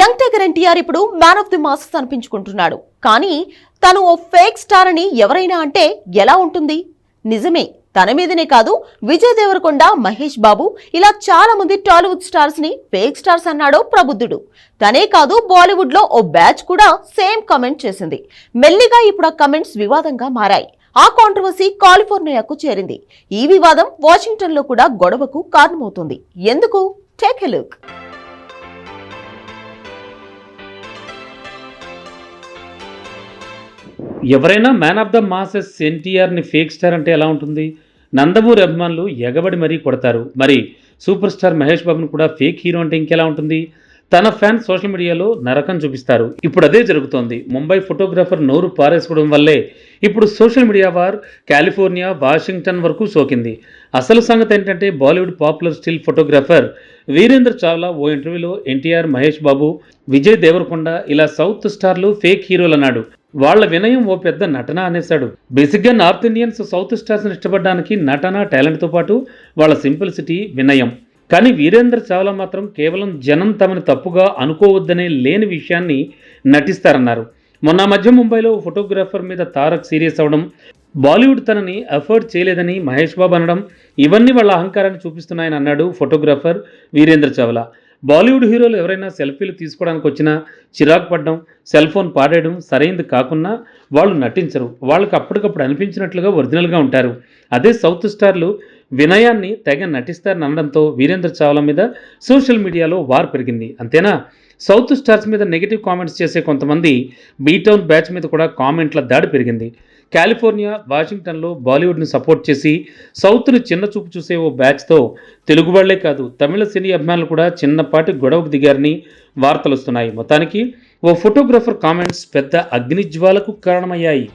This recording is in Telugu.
యంగ్ టైగర్ ఎన్టీఆర్ ఇప్పుడు మ్యాన్ ఆఫ్ ది మాసెస్ అనిపించుకుంటున్నాడు. కానీ తను ఓ ఫేక్ స్టార్ అని ఎవరైనా అంటే ఎలా ఉంటుంది? నిజమే తన మీదనే కాదు విజయ్ దేవరకొండ మహేష్ బాబు ఇలా చాలా మంది టాలీవుడ్ స్టార్స్ని ఫేక్ స్టార్స్ అన్నాడు ప్రబుద్ధుడు. తనే కాదు బాలీవుడ్లో ఓ బ్యాచ్ కూడా సేమ్ కమెంట్ చేసింది. మెల్లిగా ఇప్పుడు ఆ కమెంట్స్ వివాదంగా మారాయి. ఆ కాంట్రవర్సీ కాలిఫోర్నియాకు చేరింది. ఈ వివాదం వాషింగ్టన్లో కూడా గొడవకు కారణమవుతుంది. ఎందుకు? Take a look. ఎవరైనా మ్యాన్ ఆఫ్ ద మాసెస్ ఎన్టీఆర్ని ఫేక్ స్టార్ అంటే ఎలా ఉంటుంది? నందమూరి అభిమానులు ఎగబడి మరీ కొడతారు. మరి సూపర్ స్టార్ మహేష్ బాబును కూడా ఫేక్ హీరో అంటే ఇంకెలా ఉంటుంది? తన ఫ్యాన్స్ సోషల్ మీడియాలో నరకం చూపిస్తారు. ఇప్పుడు అదే జరుగుతోంది. ముంబై ఫోటోగ్రాఫర్ నోరు పారేసుకోవడం వల్లే ఇప్పుడు social media war California Washington వరకు సోకింది. అసలు సంగతి ఏంటంటే Bollywood popular still photographer Veerendra Chawla ఓ ఇంటర్వ్యూలో ఎన్టీఆర్ మహేష్ బాబు విజయ్ దేవరకొండ ఇలా సౌత్ స్టార్లు ఫేక్ హీరోలు అన్నాడు వాళ్ళ వినయం ఓ పెద్ద నటన అనేశాడు. బేసిక్గా నార్త్ ఇండియన్స్ సౌత్ స్టార్స్ని ఇష్టపడడానికి నటన టాలెంట్తో పాటు వాళ్ళ సింపుల్సిటీ వినయం. కానీ వీరేంద్ర చావ్లా మాత్రం కేవలం జనం తమని తప్పుగా అనుకోవద్దనే లేని విషయాన్ని నటిస్తారన్నారు. మొన్న మధ్య ముంబైలో ఫోటోగ్రాఫర్ మీద తారక్ సీరియస్ అవడం బాలీవుడ్ తనని అఫోర్డ్ చేయలేదని మహేష్ బాబు అనడం ఇవన్నీ వాళ్ళ అహంకారాన్ని చూపిస్తున్నాయని అన్నాడు ఫోటోగ్రాఫర్ వీరేంద్ర చావ్లా. బాలీవుడ్ హీరోలు ఎవరైనా సెల్ఫీలు తీసుకోవడానికి వచ్చినా చిరాకు పడడం సెల్ ఫోన్ పాడేయడం సరైనది కాకున్నా వాళ్ళు నటించరు. వాళ్ళకి అప్పటికప్పుడు అనిపించినట్లుగా ఒరిజినల్గా ఉంటారు. అదే సౌత్ స్టార్లు వినయాన్ని తెగ నటిస్తారని అనడంతో వీరేంద్ర చావ్లా మీద సోషల్ మీడియాలో వార్ పెరిగింది. అంతేనా? సౌత్ స్టార్స్ మీద నెగిటివ్ కామెంట్స్ చేసే కొంతమంది బీటౌన్ బ్యాచ్ మీద కూడా కామెంట్ల దాడి పెరిగింది. కాలిఫోర్నియా వాషింగ్టన్లో బాలీవుడ్ని సపోర్ట్ చేసి సౌత్ని చిన్న చూపు చూసే ఓ బ్యాచ్తో తెలుగు వాళ్ళే కాదు తమిళ సినీ అభిమానులు కూడా చిన్నపాటి గొడవకు దిగారని వార్తలు వస్తున్నాయి. మొత్తానికి ఓ ఫోటోగ్రాఫర్ కామెంట్స్ పెద్ద అగ్నిజ్వాలకు కారణమయ్యాయి.